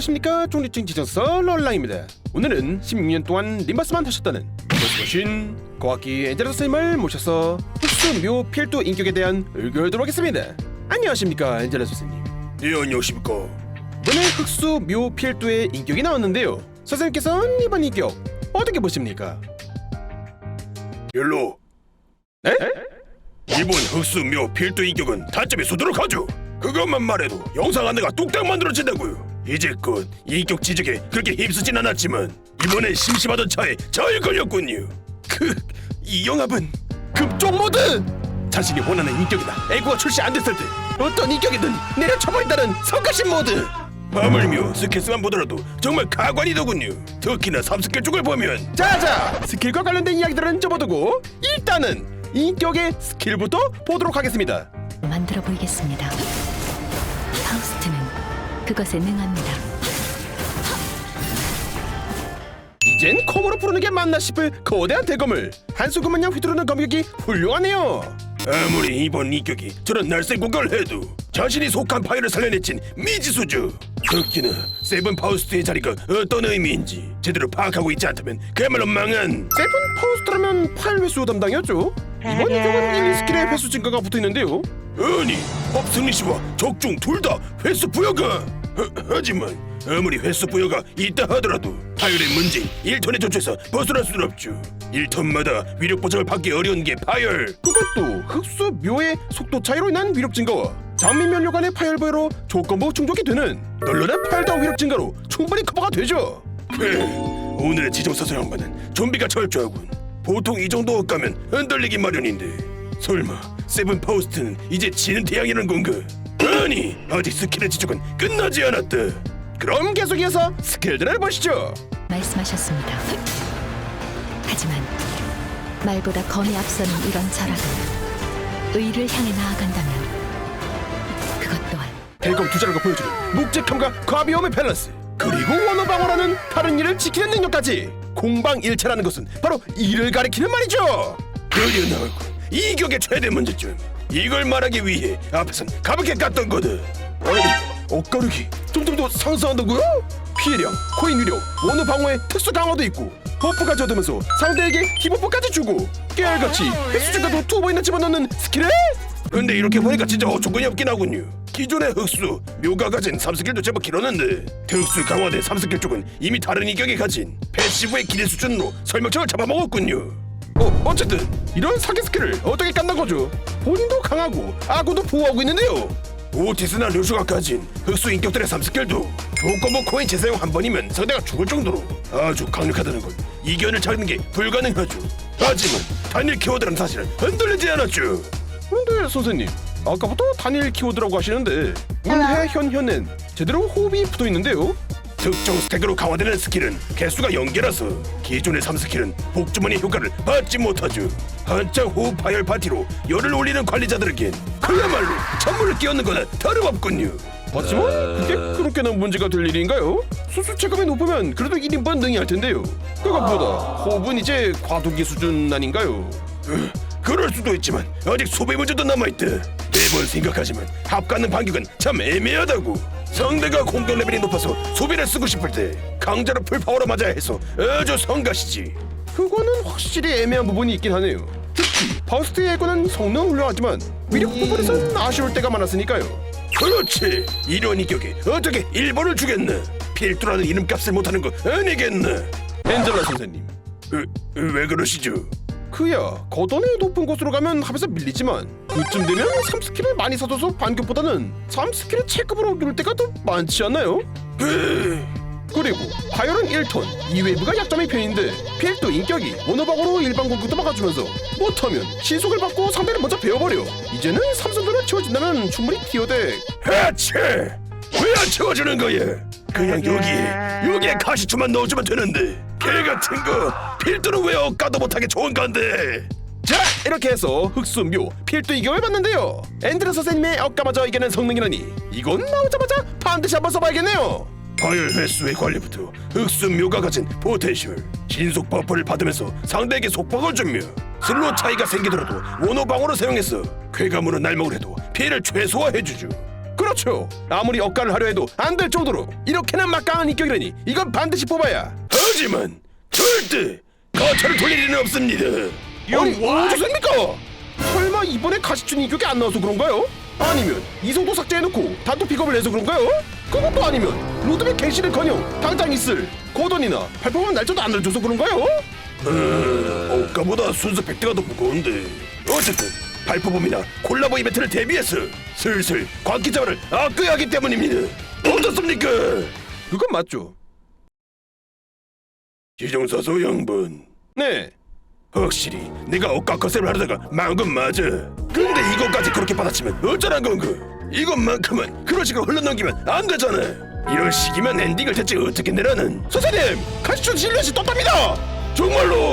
안녕하십니까? 종리증 지정서 럴랑입니다. 오늘은 16년 동안 림바스만 하셨다는 보신 고학기 엔젤라 선생님을 모셔서 흑수 묘 필도 인격에 대한 의견을 하겠습니다. 안녕하십니까 엔젤라 선생님? 네 안녕하십니까? 이번에 흑수 묘 필도의 인격이 나왔는데요. 선생님께서는 이번 인격 어떻게 보십니까? 별로. 네? 이번 흑수 묘 필도 인격은 단점이 쏟도록 하죠 그것만 말해도 영상 하나가 뚝딱 만들어진다고요 이제껏 인격 지적에 그렇게 힘쓰진 않았지만 이번엔 심심하던 차에 잘 걸렸군요 그 이 영합은 급종 모드! 자신이 원하는 인격이나 애구가 출시 안 됐을 때 어떤 인격이든 내려쳐버린다는 성가신 모드! 하물며 스케스만 보더라도 정말 가관이더군요 특히나 삼스케 쪽을 보면 자자 스킬과 관련된 이야기들은 접어두고 일단은 인격의 스킬부터 보도록 하겠습니다 만들어 보이겠습니다. 그것에 능합니다. 이젠 콤으로 부르는 게 맞나 싶을 거대한 대검을. 한수구마냥 휘두르는 검격이 훌륭하네요. 아무리 이번 인격이 저런 날쌘 공격을 해도 자신이 속한 파일을 살려냈진 미지수죠 특히나 세븐 파우스트의 자리가 어떤 의미인지 제대로 파악하고 있지 않다면 그야말로 망한. 세븐 파우스트라면 8회수 담당이었죠. 이번 인격은 1, 2스킬의 회수 증가가 붙어있는데요. 아니 법승리 씨와 적중 둘다 횟수 부여가 하, 하지만 아무리 횟수 부여가 있다 하더라도 파열의 문제인 1턴의 조치에서 벗어날 수는 없죠. 1턴마다 위력 보장을 받기 어려운 게 파열. 그것도 흑수 묘의 속도 차이로 인한 위력 증가와 장미 면류 간의 파열 부여로 조건부 충족이 되는 널널한 파열과 위력 증가로 충분히 커버가 되죠. 그 오늘의 지정사설 양반은 좀비가 철저하군. 보통 이 정도 억가면 흔들리기 마련인데. 설마 세븐 파우스트는 이제 지는 태양이라는 건가 아니 아직 스킬의 지적은 끝나지 않았다 그럼 계속해서 스킬들을 보시죠. 말씀하셨습니다. 하지만 말보다 검이 앞서는 이런 저라도 의를 향해 나아간다면 그것 또한 대검 투자라고 보여주는 묵직함과 가벼움의 밸런스. 그리고 원어방어라는 다른 일을 지키는 능력까지. 공방일체라는 것은 바로 이를 가리키는 말이죠. 드디어 나왔군 이격의 최대 문제점 이걸 말하기 위해 앞에선 가볍게 깠던 거다. 아니 엇가르기. 점점 더 상승한다고요? 피해량, 코인 위력, 원어 방어의 특수 강화도 있고 버프까지 얻으면서 상대에게 기버프까지 주고 깨알같이 횟수 증가도 두 번이나 집어넣는 스킬에? 근데 이렇게 보니까 진짜 어처구니 없긴 하군요. 기존의 흑수, 묘가 가진 3스킬도 제법 길었는데 특수 강화된 3스킬 쪽은 이미 다른 인격이 가진 패시브의 기대 수준으로 설명책을 잡아먹었군요 어, 어쨌든 이런 사기 스킬을 어떻게 깐단 거죠? 본인도 강하고 아군도 보호하고 있는데요. 오티스나 류슈가 가진 흑수 인격들의 3스킬도 조건부 코인 재사용 한 번이면 상대가 죽을 정도로 아주 강력하다는 걸 이견을 찾는 게 불가능하죠. 하지만 단일 키워드란 사실은 흔들리지 않았죠. 근데 선생님 아까부터 단일 키워드라고 하시는데 운해 현현엔 제대로 호흡이 붙어 있는데요 특정 스택으로 강화되는 스킬은 개수가 연계라서 기존의 3스킬은 복주머니 효과를 받지 못하죠. 한창 호흡 파열 파티로 열을 올리는 관리자들에겐 그야말로 찬물을 끼얹는 거나 다름없군요. 하지만 그게 그렇게나 문제가 될 일인가요? 수수 체감이 높으면 그래도 1인분 능이할 텐데요 그것보다 호흡은 이제 과도기 수준 아닌가요? 으, 그럴 수도 있지만 아직 소비 문제도 남아있다. 매번 생각하지만 합가는 반격은 참 애매하다고. 상대가 공격 레벨이 높아서 소비를 쓰고 싶을 때 강자로 풀파워로 맞아야 해서 아주 성가시지. 그거는 확실히 애매한 부분이 있긴 하네요. 특히 바우스트의 애고는 성능 훌륭하지만 위력 부분에선 아쉬울 때가 많았으니까요. 그렇지. 이런 인격이 어떻게 일본을 주겠나 필두라는 이름값을 못하는 거 아니겠나 엔젤라 선생님. 으, 왜 그러시죠 그야 거던의 높은 곳으로 가면 합에서 밀리지만 그쯤 되면 3스킬을 많이 사둬서 반격보다는 3스킬을 체급으로 누를 때가 더 많지 않나요? 으, 그리고 파열은 1톤, 2웨이브가 약점의 편인데 필도 인격이 모노방으로 일반 공격도 막아주면서 못하면 신속을 받고 상대를 먼저 베어버려. 이제는 삼성도를 채워진다면 충분히 티어덱 하체! 왜 안 채워주는 거야? 그냥 여기에 여기에 가시추만 넣어주면 되는데 개 같은 거 필두는 왜 억가도 못하게 좋은 건데 자 이렇게 해서 흑수묘 필도 이격을 봤는데요 엔드라 선생님의 억까마저 이겨낸 성능이라니 이건 나오자마자 반드시 한번 써봐야겠네요 파열 횟수의 관리부터 흑수 묘가 가진 포텐셜 신속 버프를 받으면서 상대에게 속박을 주며 슬로 차이가 생기더라도 원호 방어로 사용해서 쾌감으로 날먹을 해도 피해를 최소화해주죠 그렇죠. 아무리 억간을 하려 해도 안 될 정도로 이렇게나 막강한 인격이라니 이건 반드시 뽑아야. 하지만 절대 가차를 돌릴 일은 없습니다. 아니 어디서입니까? 설마 이번에 가시춘 인격이 안 나와서 그런가요? 아니면 이성도 삭제해놓고 단독 픽업을 해서 그런가요? 그것도 아니면 로드백 갱신을커녕 당장 있을 거던이나 발표한 날짜도 안 알려줘서 그런가요? 어, 억가보다 순수 팩트가 더 무거운데 어쨌든 발표범이나 콜라보 이벤트를 대비해서 슬슬 광기자를 아껴야 하기 때문입니다. 어떻습니까? 그건 맞죠. 지정사소 양반 네. 확실히 내가 억가 커셉을 하려다가 망한 건 맞아. 근데 이것까지 그렇게 받아치면 어쩌란 건가? 이것만큼은 그런 식으로 흘러넘기면 안 되잖아. 이런 식이면 엔딩을 대체 어떻게 내라는? 선생님 가시춘 실루엣이 떴답니다. 정말로.